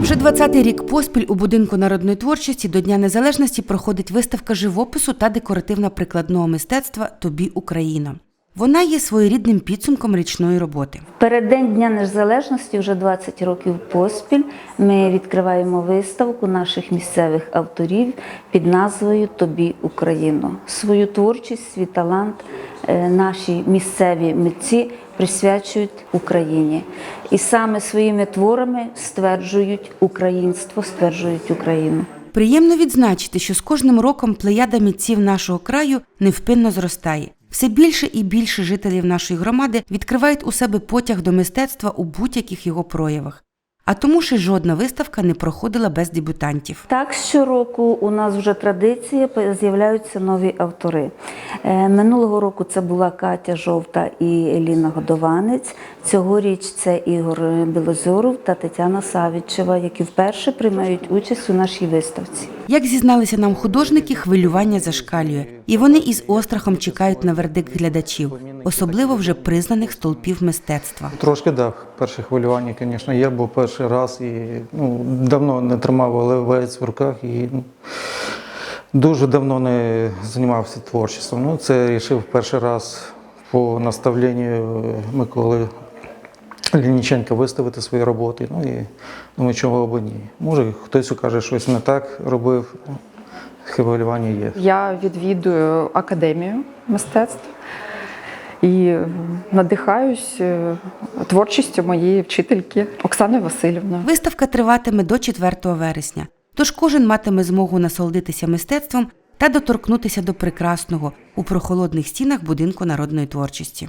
Вже 20-й рік поспіль у будинку народної творчості до Дня Незалежності проходить виставка живопису та декоративно-прикладного мистецтва Тобі Україна. Вона є своєрідним підсумком річної роботи. Переддень Дня Незалежності вже 20 років поспіль. Ми відкриваємо виставку наших місцевих авторів під назвою Тобі Україно. Свою творчість, свій талант е, наші місцеві митці присвячують Україні. І саме своїми творами стверджують українство, стверджують Україну. Приємно відзначити, що з кожним роком плеяда митців нашого краю невпинно зростає. Все більше і більше жителів нашої громади відкривають у себе потяг до мистецтва у будь-яких його проявах. А тому ще жодна виставка не проходила без дебютантів. Так, щороку у нас вже традиція, з'являються нові автори. Е, Минулого року це була Катя Жовта і Еліна Годованець. Цьогоріч це Ігор Білозоров та Тетяна Савічева, які вперше приймають участь у нашій виставці. Як зізналися нам художники, хвилювання зашкалює, і вони із острахом чекають на вердикт глядачів, особливо вже признаних столпів мистецтва. Трошки да, перше хвилювання, звісно, є, бо перший раз і ну, давно не тримав олівець в руках і ну, дуже давно не займався творчістю. Ну, це рішив перший раз по наставленню Миколи Лініченка виставити свої роботи. Ну і думаю, чого б ні. Може, хтось каже, щось не так робив. Хвилювання є. Я відвідую академію мистецтв і надихаюсь е, творчістю моєї вчительки Оксани Васильівни. Виставка триватиме до 4 вересня, тож кожен матиме змогу насолодитися мистецтвом та доторкнутися до прекрасного у прохолодних стінах будинку народної творчості.